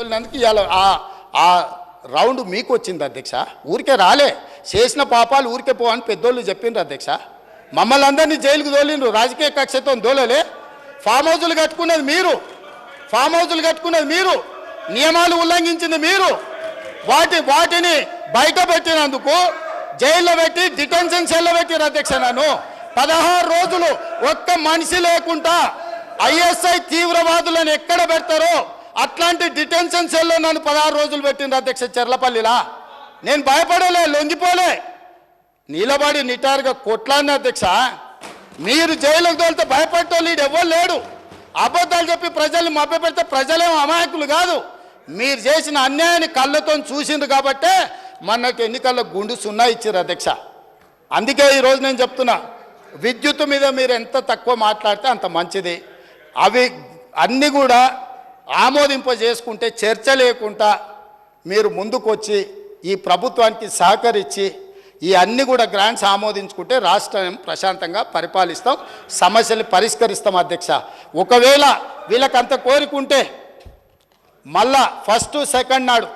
తోలినందుకు ఇవాళ ఆ రౌండ్ మీకు వచ్చింది అధ్యక్ష. ఊరికే రాలే. చేసిన పాపాలు ఊరికే పో అని పెద్దోళ్ళు చెప్పిండ్రు అధ్యక్ష. మమ్మల్ని అందరినీ జైలుకు తోలిండ్రు. రాజకీయ కక్షతో దోలలే ఫామ్ హౌజులు కట్టుకున్నది మీరు. ఫామ్ హౌజులు కట్టుకున్నది మీరు. నియమాలు ఉల్లంఘించింది మీరు. వాటి వాటిని బయట పెట్టినందుకు జైల్లో పెట్టి డిటెన్షన్ సెల్లో పెట్టిన అధ్యక్ష నన్ను. పదహారు రోజులు ఒక్క మనిషి లేకుండా ఐఎస్ఐ తీవ్రవాదులను ఎక్కడ పెడతారో అట్లాంటి డిటెన్షన్ సెల్లో నన్ను పదహారు రోజులు పెట్టిండ్రు అధ్యక్ష చెర్లపల్లిలా. నేను భయపడలే లొంగిపోలే. నిలబడి నిటారుగా కొట్లాడిన అధ్యక్ష మీరు జైలుకు తోలితే భయపడటోళ్ళు ఎవ్వరు లేడు. అబద్ధాలు చెప్పి ప్రజల్ని మభ్యపెడితే ప్రజలేం అమాయకులు కాదు. మీరు చేసిన అన్యాయాన్ని కళ్ళతో చూసిండ్రు కాబట్టే మనకు ఎన్నికల్లో గుండు సున్నా ఇచ్చారు అధ్యక్ష. అందుకే ఈరోజు నేను చెప్తున్నా విద్యుత్ మీద మీరు ఎంత తక్కువ మాట్లాడితే అంత మంచిది. అవి అన్నీ కూడా ఆమోదింపజేసుకుంటే చర్చ లేకుండా మీరు ముందుకొచ్చి ఈ ప్రభుత్వానికి సహకరించి ఈ అన్ని కూడా గ్రాంట్స్ ఆమోదించుకుంటే రాష్ట్రం ప్రశాంతంగా పరిపాలిస్తాం సమస్యలు పరిష్కరిస్తాం అధ్యక్ష. ఒకవేళ వీళ్ళకంత కోరికుంటే మళ్ళా ఫస్ట్ సెకండ్ నాడు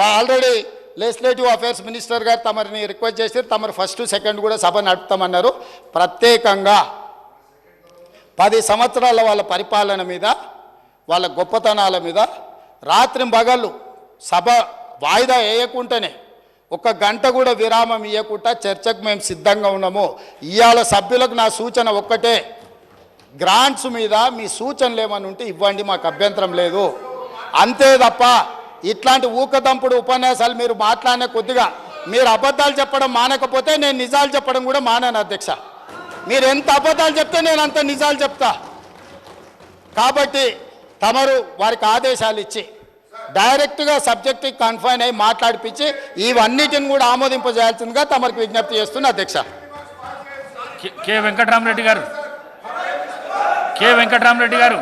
already legislative affairs minister garu తమరిని request చేస్తే తమరు ఫస్ట్ సెకండ్ కూడా సభ నడుపుతామన్నారు. ప్రత్యేకంగా పది సంవత్సరాల వాళ్ళ పరిపాలన మీద వాళ్ళ గొప్పతనాల మీద రాత్రి పగళ్ళు సభ వాయిదా వేయకుండానే ఒక గంట కూడా విరామం ఇవ్వకుండా చర్చకు మేము సిద్ధంగా ఉన్నాము. ఇవాళ సభ్యులకు నా సూచన ఒక్కటే. గ్రాంట్స్ మీద మీ సూచనలు ఏమని ఉంటే ఇవ్వండి మాకు అభ్యంతరం లేదు. అంతే తప్ప ఇట్లాంటి ఊకదంపుడు ఉపన్యాసాలు మీరు మాట్లాడిన కొద్దిగా మీరు అబద్ధాలు చెప్పడం మానకపోతే నేను నిజాలు చెప్పడం కూడా మానాను అధ్యక్ష. మీరు ఎంత అబద్ధాలు చెప్తే నేను అంత నిజాలు చెప్తా. కాబట్టి తమరు వారికి ఆదేశాలు ఇచ్చి డైరెక్ట్గా సబ్జెక్ట్కి కన్ఫైన్ అయి మాట్లాడిపించి ఇవన్నిటిని కూడా ఆమోదింపజేయాల్సిందిగా తమరికి విజ్ఞప్తి చేస్తున్నా అధ్యక్ష. కె వెంకటరామరెడ్డి గారు. కె వెంకటరామరెడ్డి గారు.